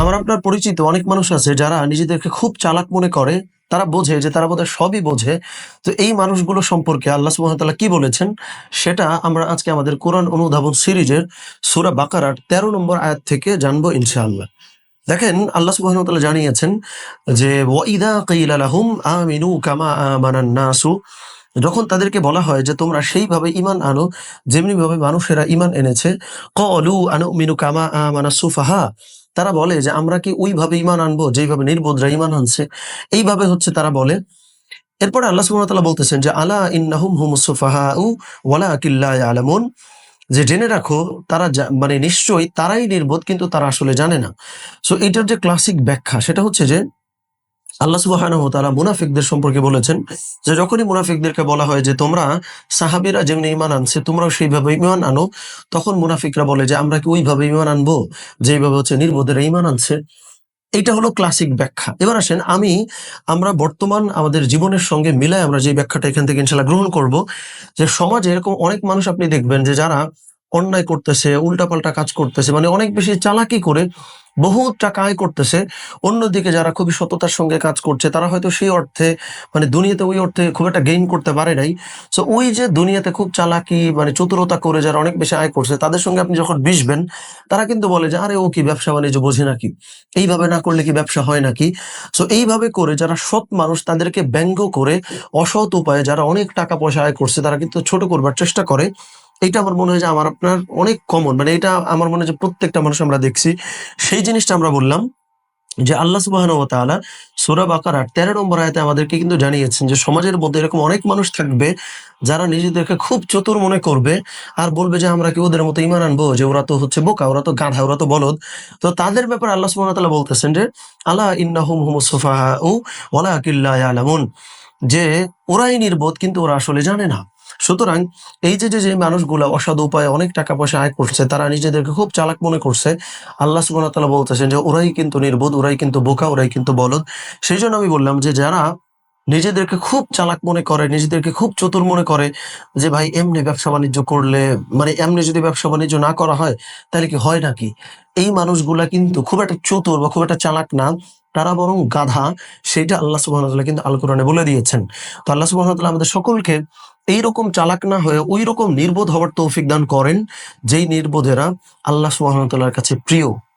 আমার আপনার পরিচিত অনেক মানুষ আছে যারা নিজেদেরকে খুব চালাক মনে করে, তারা বোঝে যে তারা বোধহয় সবই বোঝে। তো এই মানুষগুলো সম্পর্কে আল্লাহ সুবহানাহু কি বলেছেন? সেটা আমরা আজকে আমাদের কোরআন অনুধাবন সিরিজের সূরা বাকারার তেরো নম্বর আয়াত থেকে জানব ইনশাআল্লাহ। দেখেন, আল্লাহ ওয়া জানিয়েছেন যে ওয়াইদা কিলা লাহুম আমিনু কামা আমানান নাসু। যখন তাদেরকে বলা হয় যে, তোমরা সেইভাবে ইমান আনো যেমনি ভাবে মানুষেরা ইমান এনেছে ক্বালু আনুমিনু কামা আমানাস সুফাহা। তারা বলে যে, আমরা কি ওইভাবে ইমান আনব? যেইভাবে নির্বোধরা ইমান আনছে? এইভাবে হচ্ছে তারা বলে। এরপরে আল্লাহ ওয়া বলতেছেন যে, আলা ইন্নাহুম হুম ওয়ালা ওয়ালাকিন আলামুন যে, জেনে রাখো, তারা মানে নিশ্চয়ই তারাই নির্বোধ, কিন্তু তারা আসলে জানে না। সো এটার যে ক্লাসিক ব্যাখ্যা, সেটা হচ্ছে যে আল্লাহ সুবহানাহু তাআলা মুনাফিকদের সম্পর্কে বলেছেন যে যখনই মুনাফিকদেরকে বলা হয় যে তোমরা সাহাবীরা যেমনি ইমান আনছে, তোমরাও সেইভাবে ইমান আনো, তখন মুনাফিকরা বলে যে আমরা কি ওইভাবে ইমান আনব যেইভাবে হচ্ছে নির্বোধেরা ইমান আনছে? এটা হলো ক্লাসিক ব্যাখ্যা। এবার আসেন, আমি, আমরা বর্তমান আমাদের জীবনের সঙ্গে মিলায় আমরা যে ব্যাখ্যাটা এখান থেকে ইনশাল্লাহ গ্রহণ করব, যে সমাজে এরকম অনেক মানুষ আপনি দেখবেন যে যারা অন্যায় করতেছে, উল্টাপাল্টা কাজ করতেছে মানে অনেক বেশি চালাকি করে বহু টাকা আয় করতেছে। অন্যদিকে যারা খুবই সততার সঙ্গে কাজ করছে, তারা হয়তো সেই অর্থে মানে দুনিয়াতে ওই অর্থে খুব একটা গেইন করতে পারে নাই। সো ওই যে দুনিয়াতে খুব চালাকি মানে চতুরতা করে যারা অনেক বেশি আয় করছে, তাদের সঙ্গে আপনি যখন বিষবেন তারা কিন্তু বলে যে, আরে, ও কি ব্যবসা বাণিজ্য বোঝে নাকি? এইভাবে না করলে কি ব্যবসা হয় নাকি? সো এইভাবে করে যারা সৎ মানুষ, তাদেরকে ব্যঙ্গ করে অসৎ উপায়ে যারা অনেক টাকা পয়সা আয় করছে, তারা কিন্তু ছোট করবার চেষ্টা করে। এটা আমার মনে হয় যে আমার আপনার অনেক কমন মানে এটা আমার মনে হয় যে প্রত্যেকটা মানুষ আমরা দেখছি। সেই জিনিসটা আমরা বললাম যে আল্লাহ সুবহানাহু ওয়া তাআলা সূরা বাকারার 13 নম্বর আয়তে আমাদেরকে কিন্তু জানিয়েছেন যে সমাজের মধ্যে এরকম অনেক মানুষ থাকবে যারা নিজেদেরকে খুব চতুর মনে করবে আর বলবে যে আমরা কি ওদের মতো ইমান আনব? যে ওরা তো হচ্ছে বোকা, ওরা তো গাধা, ওরা তো বলদ। তো তাদের ব্যাপারে আল্লাহ সুবহানাহু ওয়া তাআলা বলতেছেন যে, আলা ইন্নাহুম হুমুস সুফাহাউ ওয়ালাকিন লা ইয়ালামুন। যে ওরাই নির্বোধ কিন্তু ওরা আসলে জানে না। সুতরাং এই যে যে মানুষগুলা অসাধু উপায়ে অনেক টাকা পয়সা আয় করছে, তারা নিজেদেরকে খুব চালাক মনে করছে। আল্লাহ সুবহানাহু ওয়া তাআলা বলতেছেন যে, ওরাই কিন্তু নির্বোধ, ওরাই কিন্তু বোকা, ওরাই কিন্তু বলদ। সেই জন্য আমি বললাম যে, যারা নিজেদেরকে খুব চালাক মনে করে, নিজেদেরকে খুব চতুর মনে করে, যে, ভাই, এমনি ব্যবসা বাণিজ্য করলে মানে এমনি যদি ব্যবসা বাণিজ্য না করা হয়, তাহলে কি হয় নাকি? এই মানুষগুলা কিন্তু খুব একটা চতুর বা খুব একটা চালাক না, তারা বরং গাধা, সেটা আল্লাহ তাআলা কিন্তু আল কোরআনে বলে দিয়েছেন। তো আল্লাহ ওয়া আমাদের সকলকে এইরকম চালাক না হয়ে ওই রকম নির্বোধ হওয়ার তৌফিক দান করেন, যেই নির্বোধেরা আল্লাহ সুহামতাল্লাহর কাছে প্রিয়।